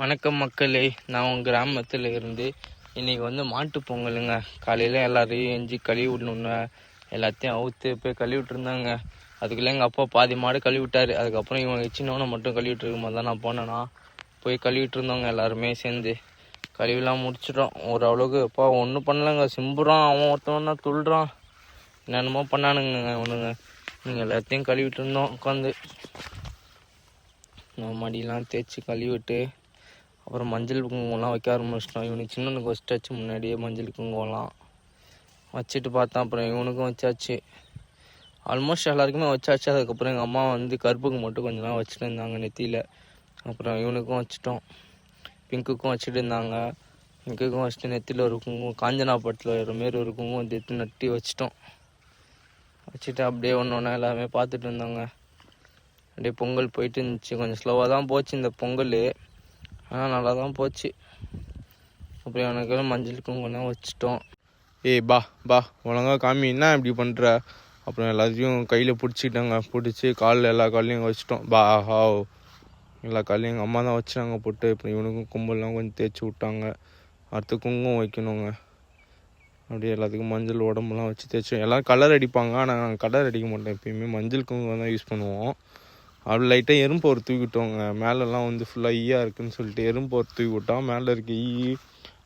வணக்கம் மக்களே. நான் உங்கள் கிராமத்தில் இருந்து இன்னைக்கு வந்து மாட்டு பொங்கலுங்க. காலையில் எல்லாரையும் எஞ்சி கழுவி விடணுங்க எல்லாத்தையும் அவுத்து போய் கழுவி விட்டுருந்தாங்க அதுக்குள்ளே எங்கள் அப்பா பாதி மாடு கழுவி விட்டார் அதுக்கப்புறம் இவங்க சின்னவனை மட்டும் கழுவி விட்டுருக்கும் போது தான் நான் போனேன்னா போய் கழுவிட்டு இருந்தோங்க எல்லாருமே சேர்ந்து கழுவிலாம் முடிச்சிட்டோம். ஓரளவுக்கு அப்பா ஒன்றும் பண்ணலங்க. சிம்புறான் அவன் ஒருத்தவன் தான் துள்ளுறான். என்னென்னமோ பண்ணானுங்க அவனுங்க. நீங்கள் எல்லாத்தையும் கழுவிட்டு இருந்தோம் உட்காந்து. நான் மடியெலாம் தேய்ச்சி கழுவிட்டு அப்புறம் மஞ்சள் குங்குமம்லாம் வைக்க ஆரம்பிச்சிட்டோம் இவனுக்கு சின்னனுக்கு வச்சிட்டாச்சு. முன்னாடியே மஞ்சள் குங்குமம்லாம் வச்சுட்டு பார்த்தா அப்புறம் இவனுக்கும் வச்சாச்சு. ஆல்மோஸ்ட் எல்லாருக்குமே வச்சாச்சு. அதுக்கப்புறம் எங்கள் அம்மா வந்து கருப்புக்கு மட்டும் கொஞ்ச நாள் வச்சுட்டு இருந்தாங்க நெத்தியில். அப்புறம் இவனுக்கும் வச்சிட்டோம். பிங்க்குக்கும் வச்சுட்டு இருந்தாங்க. பிங்க்குக்கும் வச்சுட்டு நெத்தியில் ஒரு குங்குமம் காஞ்சனா படத்தில் ஒரு மாரி ஒரு குங்குமம் எடுத்து நட்டி வச்சிட்டோம். வச்சுட்டு அப்படியே ஒன்று ஒன்றா எல்லாமே பார்த்துட்டு இருந்தாங்க. அப்படியே பொங்கல் போயிட்டு இருந்துச்சு. கொஞ்சம் ஸ்லோவாக தான் போச்சு இந்த பொங்கல். ஆனால் நல்லா தான் போச்சு. அப்புறம் எனக்கு மஞ்சள் குங்குமம் வச்சுட்டோம். ஏய் பா பா ஒழுங்கா காமி என்ன இப்படி பண்ணுற அப்புறம் எல்லாத்தையும் கையில் பிடிச்சிட்டாங்க பிடிச்சி காலில் எல்லா காலையும் வச்சுட்டோம். பா ஹாவ். எல்லா காலையும் எங்கள் அம்மா தான் வச்சுட்டாங்க போட்டு. இப்போ இவனுக்கும் கும்பல்லாம் கொஞ்சம் தேய்ச்சி விட்டாங்க. அடுத்து குங்குமம் வைக்கணுங்க. அப்படியே எல்லாத்துக்கும் மஞ்சள் உடம்புலாம் வச்சு தேய்ச்சி. எல்லோரும் கலர் அடிப்பாங்க. ஆனால் நாங்கள் கலர் அடிக்க மாட்டோம் எப்பயுமே மஞ்சள் குங்குமம் தான் யூஸ் பண்ணுவோம். அப்படி லைட்டாக எறும்பு ஒரு தூக்கி விட்டோங்க. மேலெல்லாம் வந்து ஃபுல்லாக ஈயாக இருக்குதுன்னு சொல்லிட்டு எறும்பு ஒரு தூக்கி விட்டோம் மேலே இருக்க ஈ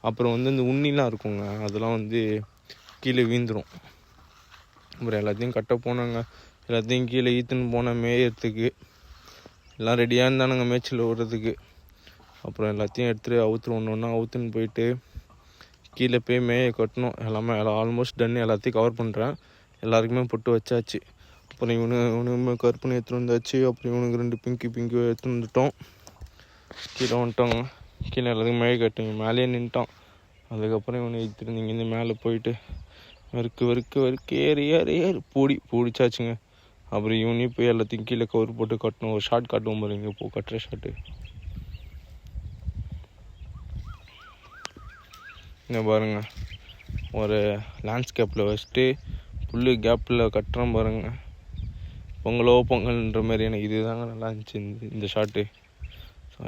அப்புறம் வந்து இந்த உண்ணிலாம் இருக்குங்க. அதெல்லாம் வந்து கீழே வீழ்ந்துடும் அப்புறம் எல்லாத்தையும் கட்ட போனோங்க. எல்லாத்தையும் கீழே ஈத்துன்னு போனேன் மேயறதுக்கு எல்லாம் ரெடியாக இருந்தானுங்க மேய்ச்சல் விடுறதுக்கு அப்புறம் எல்லாத்தையும் எடுத்துகிட்டு அவுத்துரு ஒன்று ஒன்றா அவுத்துன்னு போயிட்டு கீழே போய் மேய கட்டணும். எல்லாமே எல்லாம் ஆல்மோஸ்ட் டன் எல்லாத்தையும் கவர் பண்ணுறேன் எல்லாருக்குமே பொட்டு வச்சாச்சு. அப்புறம் இவனு இவனுமே கற்பனை எடுத்துகிட்டு வந்தாச்சு. அப்புறம் இவனுக்கு ரெண்டு பிங்கி பிங்கி எடுத்துகிட்டு வந்துட்டோம். கீழே வந்துட்டோங்க. கீழே எல்லாத்துக்கும் மேலே கட்டுங்க. மேலேயே நின்ட்டான் அதுக்கப்புறம் இவனை எடுத்துட்டு இங்கேருந்து மேலே போயிட்டு வெறுக்கு வெறுக்கு வெறுக்கு ஏறி ஏறி ஏறி பூடி பூடிச்சாச்சுங்க. அப்புறம் இவனையும் போய் எல்லாத்தையும் கீழே கவர் போட்டு கட்டணும். ஒரு ஷார்ட் காட்டுவோம் பாருங்க. இப்போ கட்டுற ஷார்ட்டு இங்கே பாருங்க. ஒரு லேண்ட்ஸ்கேப்பில் வச்சுட்டு புல்லு கேப்பில் கட்டுறோம் பாருங்க. பொங்கலோ பொங்கல்ன்ற மாதிரி எனக்கு இதுதாங்க நல்லா இருந்துச்சு இந்த இந்த ஷார்ட்டு ஸோ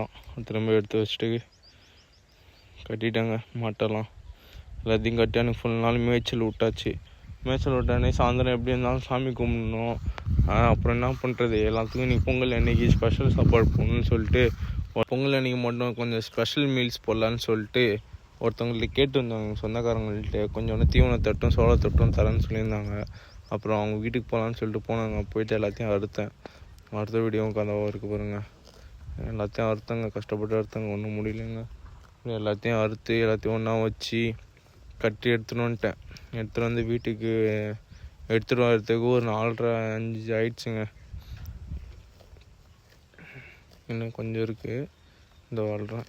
தான். திரும்ப எடுத்து வச்சுட்டு கட்டிட்டாங்க மாட்டெல்லாம். எல்லாத்தையும் கட்டி எனக்கு ஃபுல் நாள் மேய்ச்சல் விட்டாச்சு. மேய்ச்சல் விட்டானே சாயந்தரம் எப்படி இருந்தாலும் சாமி கும்பிடணும். அப்புறம் என்ன பண்ணுறது எல்லாத்துக்கும் இன்றைக்கி பொங்கல் அன்னைக்கு ஸ்பெஷல் சாப்பாடு போடணும்னு சொல்லிட்டு பொங்கல் அன்னைக்கு மட்டும் கொஞ்சம் ஸ்பெஷல் மீல்ஸ் போடலான்னு சொல்லிட்டு ஒருத்தவங்கள்ட்ட கேட்டிருந்தாங்க சொந்தக்காரங்கள்ட்ட. கொஞ்சோண்டு தீவன தட்டும் சோள தட்டும் தரேன்னு சொல்லியிருந்தாங்க. அப்புறம் அவங்க வீட்டுக்கு போகலான்னு சொல்லிட்டு போனாங்க. போயிட்டு எல்லாத்தையும் அறுத்தேன். அடுத்த வீடியோவும் கதவாக இருக்குது பாருங்கள் எல்லாத்தையும் அறுத்தங்க. கஷ்டப்பட்டு அறுத்தங்க. ஒன்றும் முடியலைங்க. எல்லாத்தையும் அறுத்து எல்லாத்தையும் ஒன்றா வச்சு கட்டி எடுத்துன்னு வந்துட்டேன். எடுத்துகிட்டு வந்து வீட்டுக்கு எடுத்துகிட்டு வரதுக்கு ஒரு நாலரை அஞ்சு ஆயிடுச்சுங்க. இன்னும் கொஞ்சம் இருக்குது இந்த வாழ்கிறேன்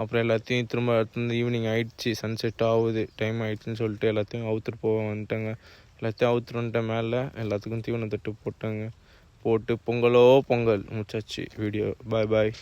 அப்புறம் எல்லாத்தையும் திரும்ப எடுத்து வந்து ஈவினிங் ஆயிடுச்சு. சன்செட் ஆகுது. டைம் ஆயிடுச்சுன்னு சொல்லிட்டு எல்லாத்தையும் அவுத்துட்டு போக வந்துட்டேங்க. எல்லாத்தையும் அவுத்துட்டு மேலே எல்லாத்துக்கும் தீவனம் தட்டு போட்டாங்க. போட்டு பொங்கலோ பொங்கல் முடிச்சாச்சு வீடியோ. பாய் பாய்.